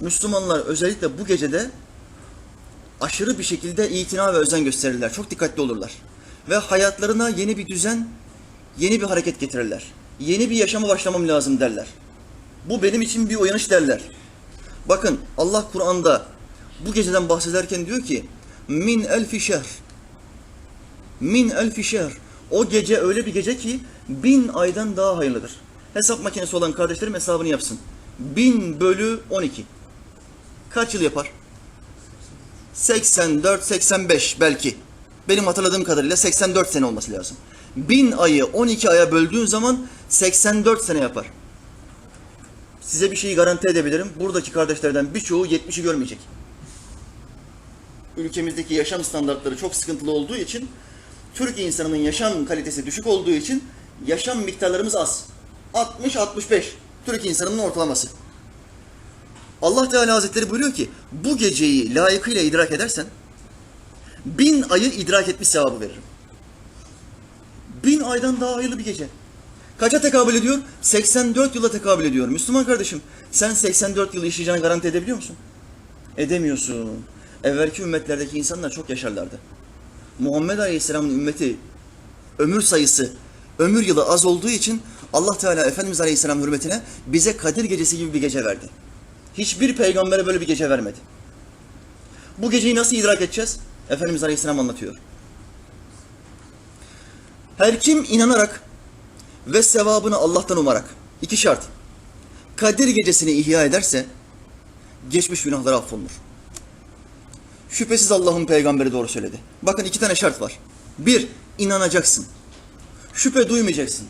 Müslümanlar özellikle bu gecede aşırı bir şekilde itina ve özen gösterirler. Çok dikkatli olurlar. Ve hayatlarına yeni bir düzen, yeni bir hareket getirirler. Yeni bir yaşama başlamam lazım derler. Bu benim için bir uyanış derler. Bakın Allah Kur'an'da bu geceden bahsederken diyor ki min elfi şehr min elfi şehr o gece öyle bir gece ki bin aydan daha hayırlıdır. Hesap makinesi olan kardeşlerim hesabını yapsın. Bin bölü 12. Kaç yıl yapar? 84, 85 belki. Benim hatırladığım kadarıyla 84 sene olması lazım. Bin ayı 12 aya böldüğün zaman 84 sene yapar. Size bir şeyi garanti edebilirim. Buradaki kardeşlerden birçoğu 70'i görmeyecek. Ülkemizdeki yaşam standartları çok sıkıntılı olduğu için, Türk insanının yaşam kalitesi düşük olduğu için yaşam miktarlarımız az. 60-65 Türk insanının ortalaması. Allah Teala Hazretleri buyuruyor ki bu geceyi layıkıyla idrak edersen bin ayı idrak etmiş sevabı veririm. Bin aydan daha hayırlı bir gece. Kaça tekabül ediyor? 84 yıla tekabül ediyor. Müslüman kardeşim sen 84 yıl yaşayacağını garanti edebiliyor musun? Edemiyorsun. Evvelki ümmetlerdeki insanlar çok yaşarlardı. Muhammed Aleyhisselam'ın ümmeti ömür sayısı, ömür yılı az olduğu için Allah Teala Efendimiz Aleyhisselam hürmetine bize Kadir gecesi gibi bir gece verdi. Hiçbir peygambere böyle bir gece vermedi. Bu geceyi nasıl idrak edeceğiz? Efendimiz Aleyhisselam anlatıyor. Her kim inanarak ve sevabını Allah'tan umarak, iki şart, Kadir gecesini ihya ederse, geçmiş günahları affolunur. Şüphesiz Allah'ın peygamberi doğru söyledi. Bakın iki tane şart var. Bir, inanacaksın. Şüphe duymayacaksın.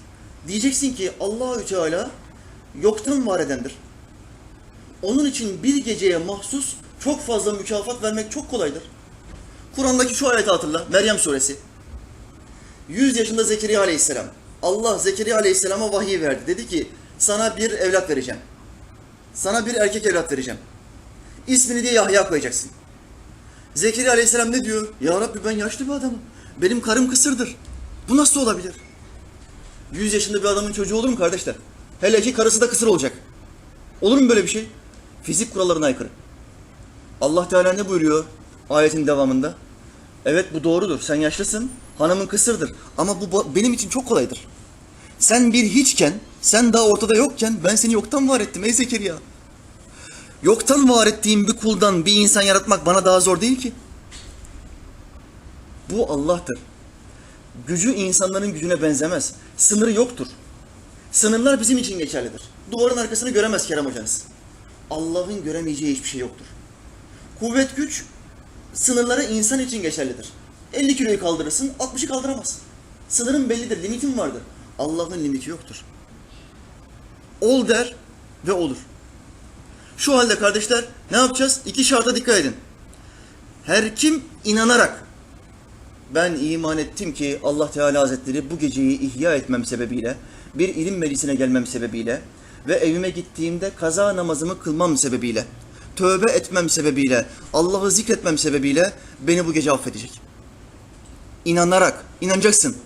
Diyeceksin ki Allahü Teala yoktan var edendir. Onun için bir geceye mahsus çok fazla mükafat vermek çok kolaydır. Kur'an'daki şu ayeti hatırla. Meryem suresi. 100 yaşında Zekeriya aleyhisselam. Allah Zekeriya aleyhisselama vahiy verdi. Dedi ki sana bir evlat vereceğim. Sana bir erkek evlat vereceğim. İsmini diye Yahya koyacaksın. Zekeriya aleyhisselam ne diyor? Ya Rabbi ben yaşlı bir adamım. Benim karım kısırdır. Bu nasıl olabilir? 100 yaşında bir adamın çocuğu olur mu kardeşler? Hele ki karısı da kısır olacak. Olur mu böyle bir şey? Fizik kurallarına aykırı. Allah Teala ne buyuruyor ayetin devamında? Evet bu doğrudur. Sen yaşlısın. Hanımın kısırdır. Ama bu benim için çok kolaydır. Sen bir hiçken, sen daha ortada yokken ben seni yoktan var ettim ey Zekeriya. Yoktan var ettiğim bir kuldan bir insan yaratmak bana daha zor değil ki. Bu Allah'tır. Gücü insanların gücüne benzemez. Sınırı yoktur. Sınırlar bizim için geçerlidir. Duvarın arkasını göremez Kerem hocanız. Allah'ın göremeyeceği hiçbir şey yoktur. Kuvvet güç sınırları insan için geçerlidir. 50 kiloyu kaldırırsın, 60'ı kaldıramazsın. Sınırın bellidir, limitin vardır. Allah'ın limiti yoktur. Ol der ve olur. Şu halde kardeşler ne yapacağız? İki şarta dikkat edin. Her kim inanarak ben iman ettim ki Allah Teala Hazretleri bu geceyi ihya etmem sebebiyle, bir ilim meclisine gelmem sebebiyle ve evime gittiğimde kaza namazımı kılmam sebebiyle, tövbe etmem sebebiyle, Allah'ı zikretmem sebebiyle beni bu gece affedecek. İnanarak, inanacaksın.